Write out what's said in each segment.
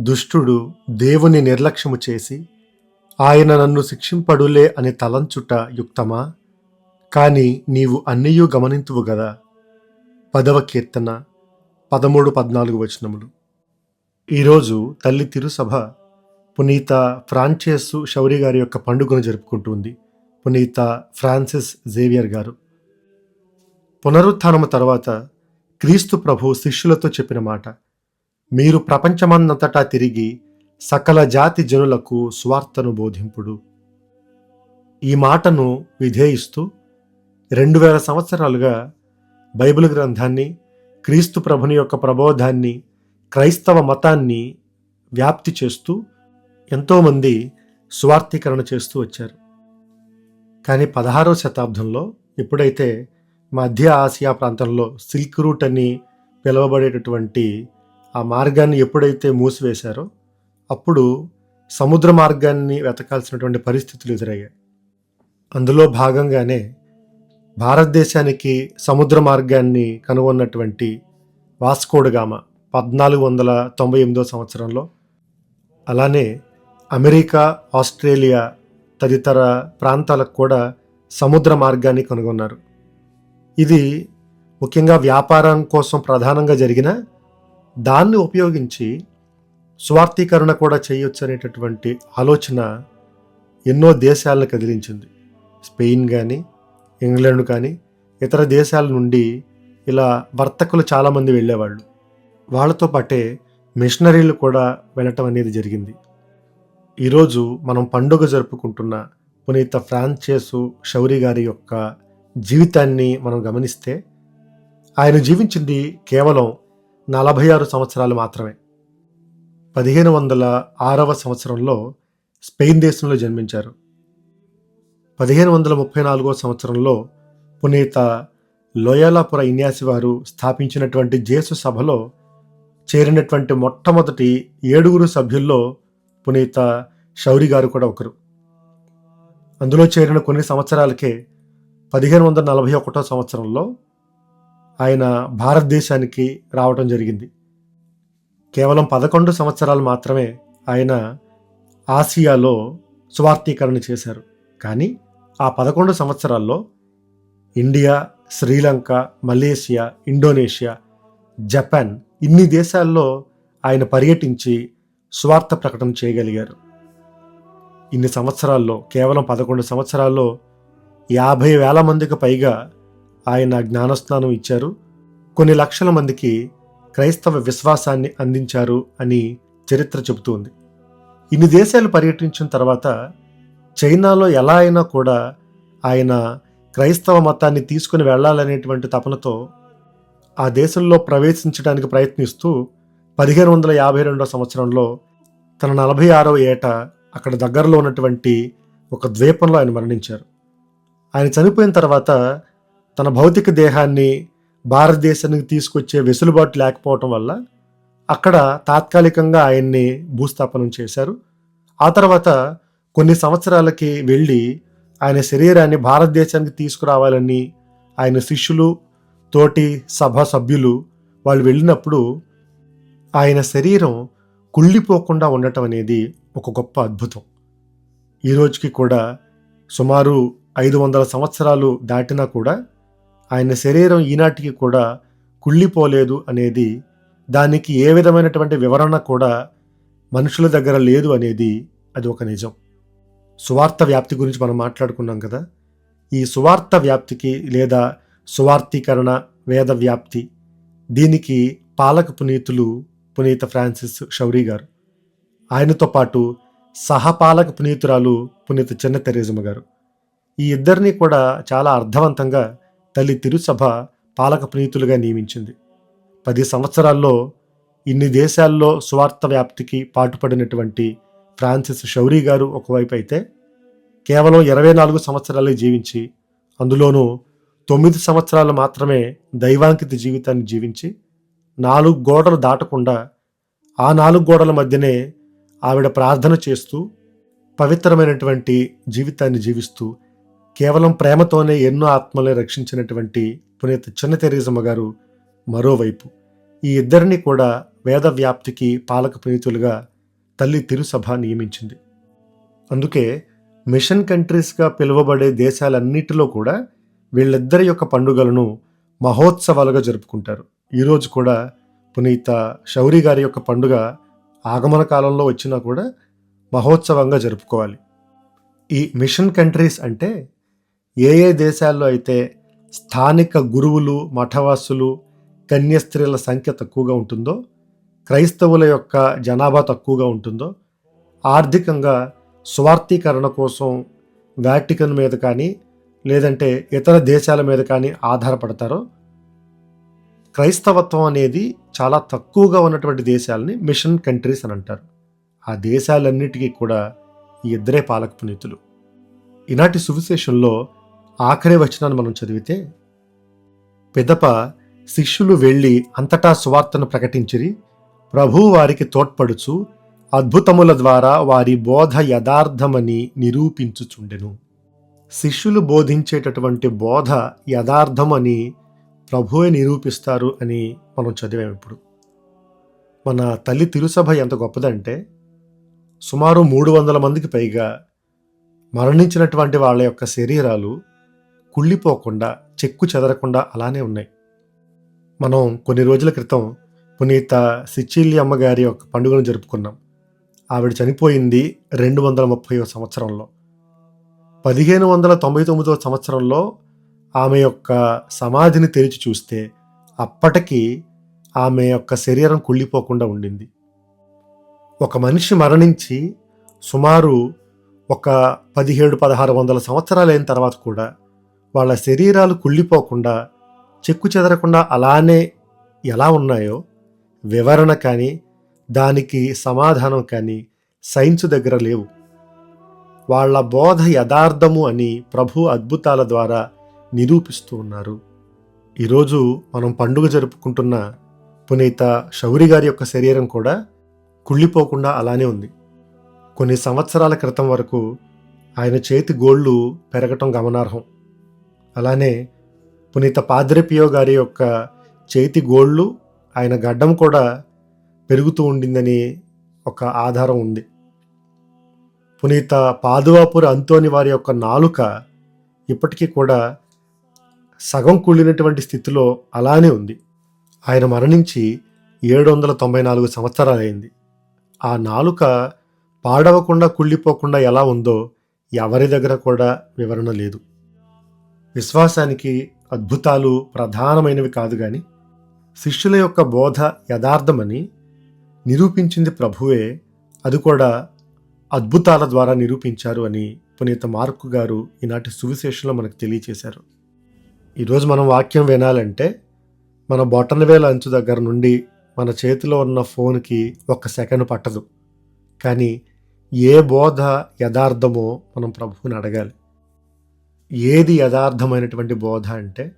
దుష్టుడు దేవుని నిర్లక్ష్యము చేసి ఆయన నన్ను శిక్షింపడులే అని తలంచుట యుక్తమా? కాని నీవు అన్నయ్యూ గమనింతువు గదా? పదవ కీర్తన పదమూడు పద్నాలుగు వచనములు. ఈరోజు తల్లి తిరుసభ పునీత ఫ్రాన్చేసు షౌరి గారి యొక్క పండుగను జరుపుకుంటుంది పునీత ఫ్రాన్సిస్ జేవియర్ గారు. పునరుత్థానము తర్వాత క్రీస్తు ప్రభు శిష్యులతో చెప్పిన మాట మీరు ప్రపంచమందంతటా తిరిగి సకల జాతి జనులకు స్వార్థను బోధింపుడు. ఈ మాటను విధేయిస్తూ రెండు వేల సంవత్సరాలుగా బైబిల్ గ్రంథాన్ని క్రీస్తు ప్రభుని యొక్క ప్రబోధాన్ని క్రైస్తవ మతాన్ని వ్యాప్తి చేస్తూ ఎంతోమంది స్వార్థీకరణ చేస్తూ వచ్చారు. కానీ పదహారవ శతాబ్దంలో ఎప్పుడైతే మధ్య ఆసియా ప్రాంతంలో సిల్క్ రూట్ అని పిలువబడేటటువంటి ఆ మార్గాన్ని ఎప్పుడైతే మూసివేశారో అప్పుడు సముద్ర మార్గాన్ని వెతకాల్సినటువంటి పరిస్థితులు ఎదురయ్యాయి. అందులో భాగంగానే భారతదేశానికి సముద్ర మార్గాన్ని కనుగొన్నటువంటి వాస్కోడుగామ పద్నాలుగు వందల తొంభై ఎనిమిదో సంవత్సరంలో అలానే అమెరికా ఆస్ట్రేలియా తదితర ప్రాంతాలకు కూడా సముద్ర మార్గాన్ని కనుగొన్నారు. ఇది ముఖ్యంగా వ్యాపారం కోసం ప్రధానంగా జరిగిన దాన్ని ఉపయోగించి స్వార్థీకరణ కూడా చేయొచ్చు అనేటటువంటి ఆలోచన ఎన్నో దేశాలను కదిలించింది. స్పెయిన్ కానీ ఇంగ్లాండ్ కానీ ఇతర దేశాల నుండి ఇలా వర్తకులు చాలామంది వెళ్ళేవాళ్ళు. వాళ్ళతో పాటే మిషనరీలు కూడా వెళ్ళటం అనేది జరిగింది. ఈరోజు మనం పండుగ జరుపుకుంటున్న పునీత ఫ్రాన్చేసు షౌరి గారి యొక్క జీవితాన్ని మనం గమనిస్తే ఆయన జీవించింది కేవలం నలభై ఆరు సంవత్సరాలు మాత్రమే. పదిహేను వందల ఆరవ సంవత్సరంలో స్పెయిన్ దేశంలో జన్మించారు. పదిహేను వందల ముప్పై నాలుగో సంవత్సరంలో పునీత లోయాలాపుర ఇన్యాసి వారు స్థాపించినటువంటి జేసు సభలో చేరినటువంటి మొట్టమొదటి ఏడుగురు సభ్యుల్లో పునీత షౌరి గారు కూడా ఒకరు. అందులో చేరిన కొన్ని సంవత్సరాలకే పదిహేను వందల నలభై ఒకటో సంవత్సరంలో ఆయన భారతదేశానికి రావటం జరిగింది. కేవలం పదకొండు సంవత్సరాలు మాత్రమే ఆయన ఆసియాలో స్వార్థీకరణ చేశారు. కానీ ఆ పదకొండు సంవత్సరాల్లో India Sri Lanka Malaysia Indonesia Japan ఇన్ని దేశాల్లో ఆయన పర్యటించి స్వార్థ ప్రకటన చేయగలిగారు. ఇన్ని సంవత్సరాల్లో కేవలం పదకొండు సంవత్సరాల్లో యాభై వేల మందికి పైగా ఆయన జ్ఞానస్నానం ఇచ్చారు. కొన్ని లక్షల మందికి క్రైస్తవ విశ్వాసాన్ని అందించారు అని చరిత్ర చెబుతుంది. ఇన్ని దేశాలు పర్యటించిన తర్వాత చైనాలో ఎలా అయినా కూడా ఆయన క్రైస్తవ మతాన్ని తీసుకుని వెళ్ళాలనేటువంటి తపనతో ఆ దేశంలో ప్రవేశించడానికి ప్రయత్నిస్తూ పదిహేను వందల యాభై రెండో సంవత్సరంలో తన నలభై ఆరవ ఏట అక్కడ దగ్గరలో ఉన్నటువంటి ఒక ద్వీపంలో ఆయన మరణించారు. ఆయన చనిపోయిన తర్వాత తన భౌతిక దేహాన్ని భారతదేశానికి తీసుకొచ్చే వెసులుబాటు లేకపోవటం వల్ల అక్కడ తాత్కాలికంగా ఆయన్ని భూస్థాపనం చేశారు. ఆ తర్వాత కొన్ని సంవత్సరాలకి వెళ్ళి ఆయన శరీరాన్ని భారతదేశానికి తీసుకురావాలని ఆయన శిష్యులు తోటి సభ సభ్యులు వాళ్ళు వెళ్ళినప్పుడు ఆయన శరీరం కుళ్ళిపోకుండా ఉండటం అనేది ఒక గొప్ప అద్భుతం. ఈ రోజుకి కూడా సుమారు ఐదు వందల సంవత్సరాలు దాటినా కూడా ఆయన శరీరం ఈనాటికి కూడా కుళ్ళిపోలేదు అనేది దానికి ఏ విధమైనటువంటి వివరణ కూడా మనుషుల దగ్గర లేదు అనేది అది ఒక నిజం. సువార్త వ్యాప్తి గురించి మనం మాట్లాడుకున్నాం కదా. ఈ సువార్త వ్యాప్తికి లేదా సువార్తీకరణ వేద వ్యాప్తి దీనికి పాలక పునీతులు పునీత ఫ్రాన్సిస్ షౌరి గారు ఆయనతో పాటు సహపాలక పునీతురాలు పునీత చిన్న తెరేజమ్మ గారు. ఈ ఇద్దరిని కూడా చాలా అర్థవంతంగా తల్లి తిరుసభ పాలక ప్రీతులుగా నియమించింది. పది సంవత్సరాల్లో ఇన్ని దేశాల్లో స్వార్థ వ్యాప్తికి పాటుపడినటువంటి ఫ్రాన్సిస్ షౌరీ గారు ఒకవైపు అయితే కేవలం ఇరవై నాలుగు సంవత్సరాలే జీవించి అందులోనూ తొమ్మిది సంవత్సరాలు మాత్రమే దైవాంకిత జీవితాన్ని జీవించి నాలుగు గోడలు దాటకుండా ఆ నాలుగు గోడల మధ్యనే ఆవిడ ప్రార్థన చేస్తూ పవిత్రమైనటువంటి జీవితాన్ని జీవిస్తూ కేవలం ప్రేమతోనే ఎన్నో ఆత్మల్ని రక్షించినటువంటి పునీత చిన్న తెరీజమ్మ గారు మరోవైపు. ఈ ఇద్దరిని కూడా వేద వ్యాప్తికి పాలక ప్రీతులుగా తల్లి తిరుసభ నియమించింది. అందుకే మిషన్ కంట్రీస్గా పిలువబడే దేశాలన్నిటిలో కూడా వీళ్ళిద్దరి యొక్క పండుగలను మహోత్సవాలుగా జరుపుకుంటారు. ఈరోజు కూడా పునీత శౌరి గారి యొక్క పండుగ ఆగమన కాలంలో వచ్చినా కూడా మహోత్సవంగా జరుపుకోవాలి. ఈ మిషన్ కంట్రీస్ అంటే ఏ ఏ దేశాల్లో అయితే స్థానిక గురువులు మఠవాసులు కన్యస్త్రీల సంఖ్య తక్కువగా ఉంటుందో క్రైస్తవుల యొక్క జనాభా తక్కువగా ఉంటుందో ఆర్థికంగా స్వార్థీకరణ కోసం వ్యాటికన్ మీద కానీ లేదంటే ఇతర దేశాల మీద కానీ ఆధారపడతారో క్రైస్తవత్వం అనేది చాలా తక్కువగా ఉన్నటువంటి దేశాలని మిషన్ కంట్రీస్ అని అంటారు. ఆ దేశాలన్నిటికీ కూడా ఈ ఇద్దరే పాలక పునీతులు. ఈనాటి సువిశేషంలో ఆఖరి వచనాన్ని మనం చదివితే పిదప శిష్యులు వెళ్ళి అంతటా సువార్తను ప్రకటించిరి ప్రభు వారికి తోడ్పడుచు అద్భుతముల ద్వారా వారి బోధ యథార్థమని నిరూపించుచుండెను. శిష్యులు బోధించేటటువంటి బోధ యథార్థమని ప్రభువే నిరూపిస్తారు అని మనం చదివాం ఇప్పుడు. మన తల్లి తిరుసభ ఎంత గొప్పదంటే సుమారు మూడు వందల మందికి పైగా మరణించినటువంటి వాళ్ళ యొక్క శరీరాలు కుళ్ళిపోకుండా చెక్కు చెదరకుండా అలానే ఉన్నాయి. మనం కొన్ని రోజుల క్రితం పునీత సిచ్చిల్లి అమ్మగారి యొక్క పండుగను జరుపుకున్నాం. ఆవిడ చనిపోయింది రెండు వందల ముప్పై సంవత్సరంలో. పదిహేను వందల తొంభై తొమ్మిదో సంవత్సరంలో ఆమె యొక్క సమాధిని తెరిచి చూస్తే అప్పటికి ఆమె యొక్క శరీరం కుళ్ళిపోకుండా ఉండింది. ఒక మనిషి మరణించి సుమారు ఒక పదిహేడు పదహారు వందల సంవత్సరాలైన తర్వాత కూడా వాళ్ళ శరీరాలు కుళ్ళిపోకుండా చెక్కు చెదరకుండా అలానే ఎలా ఉన్నాయో వివరణ కానీ దానికి సమాధానం కానీ సైన్స్ దగ్గర లేవు. వాళ్ళ బోధ యథార్థము అని ప్రభు అద్భుతాల ద్వారా నిరూపిస్తూ ఉన్నారు. ఈరోజు మనం పండుగ జరుపుకుంటున్న పునీత శౌరి గారి యొక్క శరీరం కూడా కుళ్ళిపోకుండా అలానే ఉంది. కొన్ని సంవత్సరాల క్రితం వరకు ఆయన చేతి గోళ్ళు పెరగటం గమనార్హం. అలానే పునీత పాద్రిపియో గారి యొక్క చేతి గోళ్ళు ఆయన గడ్డం కూడా పెరుగుతూ ఉండిందని ఒక ఆధారం ఉంది. పునీత పాదువాపుర అంతోని వారి యొక్క నాలుక ఇప్పటికీ కూడా సగం కూలినటువంటి స్థితిలో అలానే ఉంది. ఆయన మరణించి ఏడు వందల తొంభై నాలుగు సంవత్సరాలైంది. ఆ నాలుక పాడవకుండా కుళ్ళిపోకుండా ఎలా ఉందో ఎవరి దగ్గర కూడా వివరణ లేదు. విశ్వాసానికి అద్భుతాలు ప్రధానమైనవి కాదు కానీ శిష్యుల యొక్క బోధ యథార్థమని నిరూపించింది ప్రభువే అది కూడా అద్భుతాల ద్వారా నిరూపించారు అని పునీత మార్కు గారు ఈనాటి సువిశేషంలో మనకు తెలియచేశారు. ఈరోజు మనం వాక్యం వినాలంటే మన బొటనవేల అంచు దగ్గర నుండి మన చేతిలో ఉన్న ఫోన్కి ఒక్క సెకండ్ పట్టదు. కానీ ఏ బోధ యథార్థమో మనం ప్రభువుని అడగాలి. ఏది యథార్థమైనటువంటి బోధ అంటే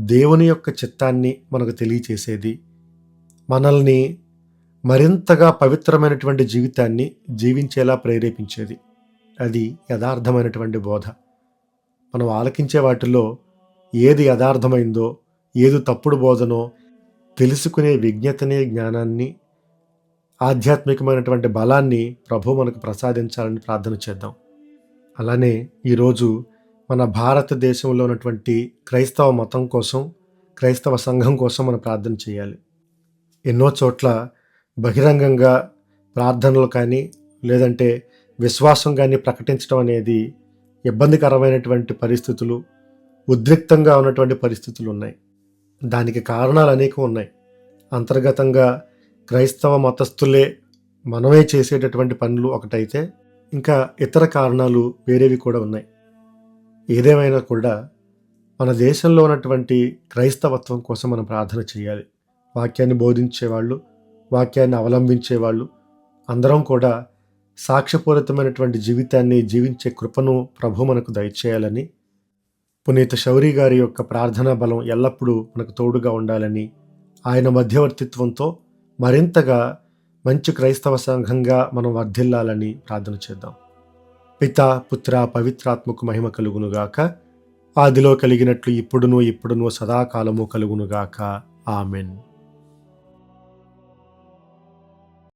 దేవుని యొక్క చిత్తాన్ని మనకు తెలియచేసేది మనల్ని మరింతగా పవిత్రమైనటువంటి జీవితాన్ని జీవించేలా ప్రేరేపించేది. అది యథార్థమైనటువంటి బోధ. మనం ఆలకించే వాటిలో ఏది యథార్థమైందో ఏది తప్పుడు బోధనో తెలుసుకునే విజ్ఞతనే జ్ఞానాన్ని ఆధ్యాత్మికమైనటువంటి బలాన్ని ప్రభు మనకు ప్రసాదించాలని ప్రార్థన చేద్దాం. అలానే ఈరోజు మన భారతదేశంలో ఉన్నటువంటి క్రైస్తవ మతం కోసం క్రైస్తవ సంఘం కోసం మనం ప్రార్థన చేయాలి. ఎన్నో చోట్ల బహిరంగంగా ప్రార్థనలు కానీ లేదంటే విశ్వాసం కానీ ప్రకటించడం అనేది ఇబ్బందికరమైనటువంటి పరిస్థితులు ఉద్రిక్తంగా ఉన్నటువంటి పరిస్థితులు ఉన్నాయి. దానికి కారణాలు అనేకం ఉన్నాయి. అంతర్గతంగా క్రైస్తవ మతస్థులే మనమే చేసేటటువంటి పనులు ఒకటైతే ఇంకా ఇతర కారణాలు వేరేవి కూడా ఉన్నాయి. ఏదేమైనా కూడా మన దేశంలో ఉన్నటువంటి క్రైస్తవత్వం కోసం మనం ప్రార్థన చేయాలి. వాక్యాన్ని బోధించేవాళ్ళు వాక్యాన్ని అవలంబించేవాళ్ళు అందరం కూడా సాక్ష్యపూరితమైనటువంటి జీవితాన్ని జీవించే కృపను ప్రభు మనకు దయచేయాలని పునీత శౌరి గారి యొక్క ప్రార్థనా బలం ఎల్లప్పుడూ మనకు తోడుగా ఉండాలని ఆయన మధ్యవర్తిత్వంతో మరింతగా మంచి క్రైస్తవ సంఘంగా మనం వర్ధిల్లాలని ప్రార్థన చేద్దాం. పిత పుత్ర పవిత్రాత్మకు మహిమ కలుగునుగాక ఆదిలో కలిగినట్లు ఇప్పుడును ఇప్పుడును సదాకాలము కలుగునుగాక ఆమెన్.